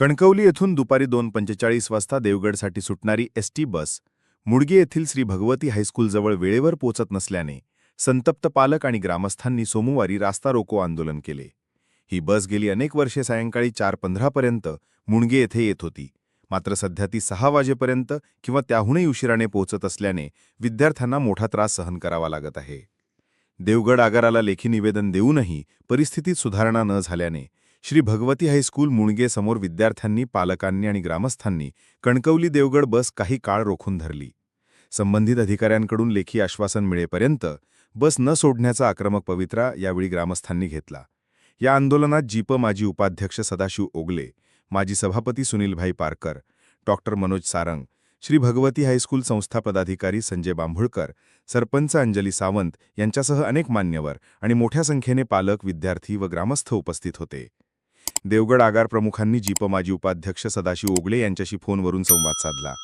कणकवली येथून दुपारी दोन पंचेचाळीस वाजता देवगडसाठी सुटणारी एस टी बस मुडगे येथील श्री भगवती हायस्कूलजवळ वेळेवर पोचत नसल्याने संतप्त पालक आणि ग्रामस्थांनी सोमवारी रास्ता रोको आंदोलन केले. ही बस गेली अनेक वर्षे सायंकाळी चार पंधरापर्यंत मुणगे येथे येत होती. मात्र सध्या ती सहा वाजेपर्यंत किंवा त्याहूनही उशिराने पोहोचत असल्याने विद्यार्थ्यांना मोठा त्रास सहन करावा लागत आहे. देवगड आगाराला लेखी निवेदन देऊनही परिस्थितीत सुधारणा न झाल्याने श्री भगवती हायस्कूल मुणगे समोर विद्यार्थ्यांनी पालकांनी आणि ग्रामस्थांनी कणकवली देवगड बस काही काळ रोखून धरली. संबंधित अधिकाऱ्यांकडून लेखी आश्वासन मिळेपर्यंत बस न सोडण्याचा आक्रमक पवित्रा यावेळी ग्रामस्थांनी घेतला. या आंदोलनात जीप माजी उपाध्यक्ष सदाशिव ओगले माजी सभापती Sunilbhai Parkar doctor Manoj Sarang Shri Bhagwati high school संस्था पदाधिकारी संजय बांभुळकर सरपंच अंजली सावंत यांच्यासह अनेक मान्यवर आणि मोठ्या संख्येने पालक विद्यार्थी व ग्रामस्थ उपस्थित होते. देवगड आगार प्रमुखांनी जीप माजी उपाध्यक्ष सदाशिव ओगले यांच्याशी फोनवरून संवाद साधला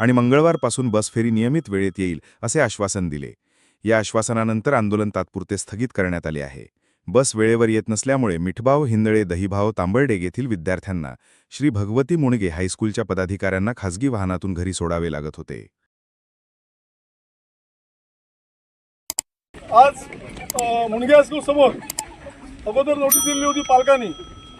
आणि मंगळवारपासून बस फेरी नियमित वेळेत येईल असे आश्वासन दिले. या आश्वासनानंतर आंदोलन तात्पुरते स्थगित करण्यात आले आहे. बस वेळेवर येत नसल्यामुळे मिठभाव हिंदळे दहीभाव तांबर्डेग येथील विद्यार्थ्यांना श्री भगवती मुणगे हायस्कूलच्या पदाधिकाऱ्यांना खासगी वाहनातून घरी सोडावे लागत होते. आज मुणगे हायस्कूल समोर अगोदर नोटीस दिली होती पालकांनी.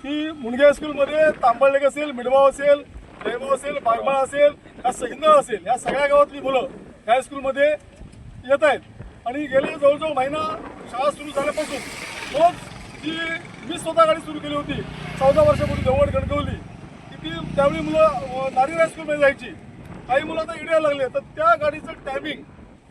की मुणगे हायस्कूलमध्ये तांबळलेग असेल मिडभाव असेल रेमाव असेल बागमाळ असेल या हिंदळ असेल या सगळ्या गावातली मुलं या हायस्कूलमध्ये येत आहेत. आणि गेले जवळजवळ महिना शाळा सुरू झाल्यापासून रोज जी मी स्वतः गाडी सुरू केली होती चौदा वर्षापूर्वी जवळ गणकवली की ती त्यावेळी मुलं अ, नारियल हायस्कूलमध्ये जायची. काही मुलं आता इड्याला लागले. तर त्या गाडीचं टायमिंग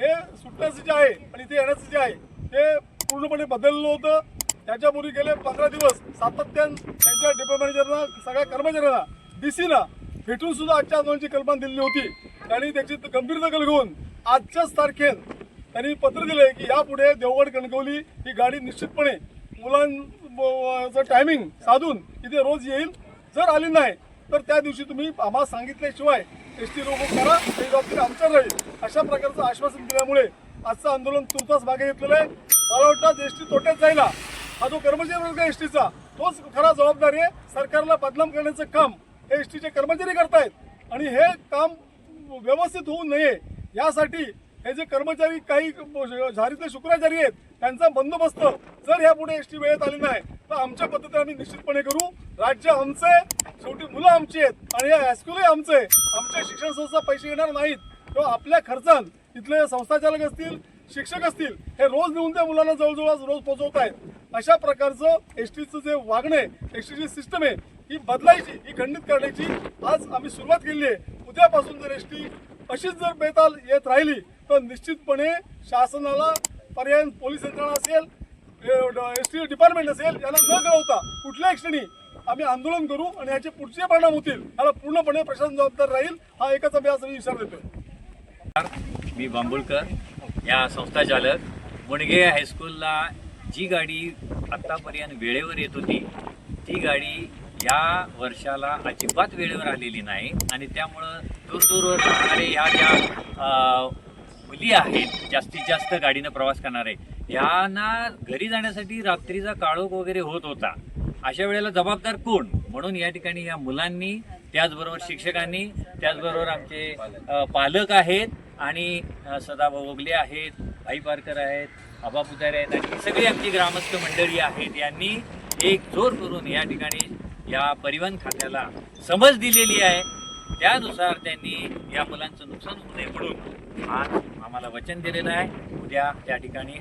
हे सुटण्याचं जे आहे आणि ते येण्याचं जे आहे ते पूर्णपणे बदललं होतं. त्याच्यापूर्वी गेले पंधरा दिवस. सातत्यानं त्यांच्या डेपो मॅनेजरना सगळ्या कर्मचाऱ्यांना डी सीना भेटून सुद्धा आजच्या आंदोलनाची कल्पना दिलेली होती त्यांनी त्याची गंभीर दखल घेऊन आजच्याच तारखेत त्यांनी पत्र दिले की यापुढे देवगड कणकवली ही गाडी निश्चितपणे मुलांचं टायमिंग साधून इथे रोज येईल. जर आली नाही तर त्या दिवशी तुम्ही आम्हाला सांगितल्याशिवाय एस टी रोबो करा ही जबाबदारी आमच्यावर राहील. अशा प्रकारचं आश्वासन दिल्यामुळे आजचं आंदोलन तुर्तास मागे घेतलेलं आहे. मला वाटतं एस टी तोट्यात जायला हा जो कर्मचारी वर्ग एस टीचा तोच खरा जबाबदारी आहे. सरकारला बदनाम करण्याचं काम हे एस टीचे कर्मचारी करतायत. आणि हे काम व्यवस्थित होऊ नये यासाठी हे जे कर्मचारी काही झारीतले शुक्राचारी आहेत त्यांचा बंदोबस्त जर यापुढे एस टी वेळेत आली नाही तर आमच्या पद्धतीने आम्ही निश्चितपणे करू. राज्य आमचं आहे शेवटी मुलं आमची आहेत आणि या हायस्कूलही आमचं. आहे आमच्या शिक्षण संस्था पैसे येणार नाहीत. तेव्हा आपल्या खर्चान इथले संस्थाचालक असतील शिक्षक असतील हे रोज नेऊन त्या मुलांना जवळजवळ रोज पोहोचवत आहेत अशा प्रकारचं एस टीचं जे वागणं आहे एस टीची सिस्टम आहे ही बदलायची ही खंडित करण्याची आज आम्ही सुरुवात केली आहे. उद्यापासून जर एस टी अशीच जर बेताल येत राहिली तर निश्चितपणे शासनाला पर्याय पोलीस यंत्रणा असेल एस टी डिपार्टमेंट असेल याला न कळवता कुठल्याही क्षणी आम्ही आंदोलन करू आणि याचे पुढचे परिणाम होतील याला पूर्णपणे प्रशासन जबाबदार राहील हा एकच आम्ही आज विचार देतो मी बांबुळकर या संस्था चालक मुणगे हायस्कूलला जी गाडी आत्तापर्यंत वेळेवर येत होती ती गाडी या वर्षाला अजिबात वेळेवर आलेली नाही आणि त्यामुळं दूरदूरवर राहणारे ह्या ज्या मुली आहेत जास्तीत जास्त गाडीनं प्रवास करणारे ह्यांना घरी जाण्यासाठी रात्रीचा काळोख वगैरे होत होता. अशा वेळेला जबाबदार कोण? म्हणून या ठिकाणी या मुलांनी त्याचबरोबर शिक्षकांनी त्याचबरोबर आमचे पालक आहेत आणि सदाभाऊ ओगले आहेत भाई पारकर आहेत आबा पुजारी आहेत आणि सगळी आमची ग्रामस्थ मंडळी आहेत. यांनी एक जोर करून या ठिकाणी या परिवहन खात्याला समज दिलेली आहे. त्यानुसार त्यांनी या मुलांचं नुकसान होऊ नये म्हणून आज आम्हाला वचन दिलेलं आहे. उद्या त्या ठिकाणी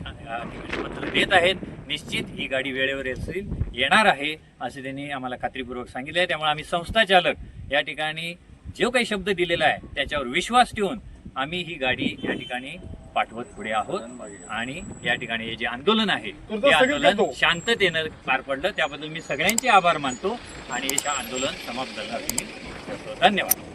पत्र देत आहेत. निश्चित ही गाडी वेळेवर येईल येणार आहे असे त्यांनी आम्हाला खात्रीपूर्वक सांगितले आहे. त्यामुळे आम्ही संस्था चालक या ठिकाणी जो काही शब्द दिलेला आहे त्याच्यावर विश्वास ठेवून आम्ही ही गाडी या ठिकाणी पाठवत पुढे आहोत आणि या ठिकाणी हे जे आंदोलन आहे ते आंदोलन. शांततेनं पार पडलं त्याबद्दल मी सगळ्यांचे आभार मानतो आणि हे आंदोलन समाप्त झालं. धन्यवाद